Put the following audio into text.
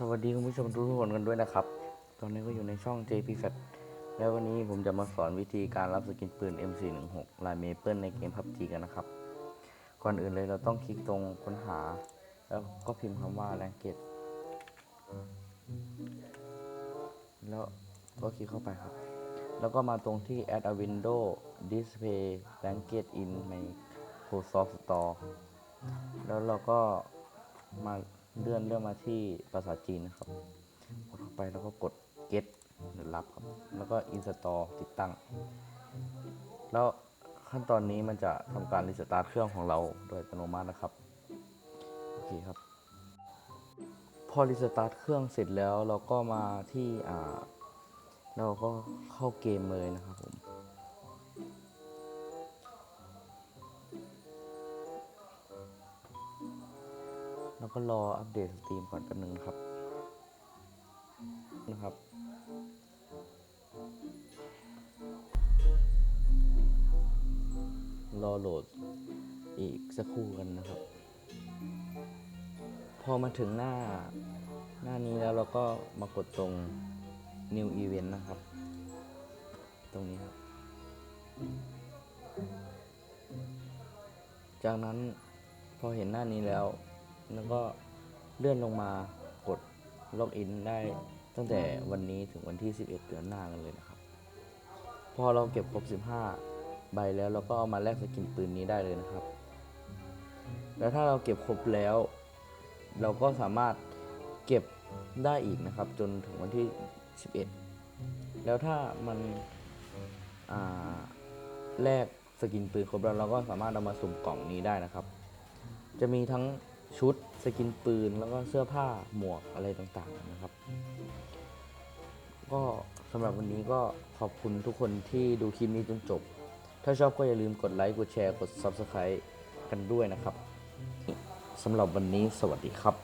สวัสดีคุณผู้ชมทุกคนกันด้วยนะครับ ตอนนี้ก็อยู่ในช่อง JP f a t แล้ววันนี้ผมจะมาสอนวิธีการรับสกินปืน M416 ลายเมเปิลในเกม PUBG กันนะครับ ก่อนอื่นเลยเราต้องคลิกตรงค้นหา แล้วก็พิมพ์คำว่าแรงเกตแล้วก็คลิกเข้าไปครับ แล้วก็มาตรงที่ add a window display blanket in Microsoft Store แล้วเราก็มา เลื่อนเลื่อนมาที่ภาษาจีนนะครับกดเข้าไปแล้วก็กด get หรือรับครับ แล้วก็ install ติดตั้ง แล้วขั้นตอนนี้มันจะทำการรีสตาร์ทเครื่องของเราโดยอัตโนมัตินะครับ โอเคครับ พอรีสตาร์ทเครื่องเสร็จแล้วเราก็มาที่อ่าเราก็เข้าเกมเลยนะครับผม แล้วก็รออัปเดตสตรีมก่อนแป๊บนึงนะครับนะครับ รอโหลดอีกสักครู่กันนะครับ พอมาถึงหน้าหน้านี้แล้วเราก็มากดตรง New Event นะครับ ตรงนี้ครับ จากนั้นพอเห็นหน้านี้แล้ว แล้วก็เลื่อนลงมากดล็อกอินได้ตั้งแต่วันนี้ถึงวันที่ 11 เดือนหน้ากันเลยนะครับ พอเราเก็บครบ 15 ใบแล้วเราก็เอามาแลกสกินปืนนี้ได้เลยนะครับ แล้วถ้าเราเก็บครบแล้ว เราก็สามารถเก็บได้อีกนะครับ จนถึงวันที่ 11 แล้วถ้ามันแลกสกินปืนครบแล้วเราก็สามารถเอามาสุ่มกล่องนี้ได้นะครับ จะมีทั้ง ชุดสกินปืน แล้วก็เสื้อผ้าหมวกอะไรต่างๆนะครับ ก็สำหรับวันนี้ก็ขอบคุณทุกคนที่ดูคลิปนี้จนจบ ถ้าชอบก็อย่าลืมกดไลค์ กดแชร์ กด Subscribe กันด้วยนะครับสำหรับวันนี้สวัสดีครับ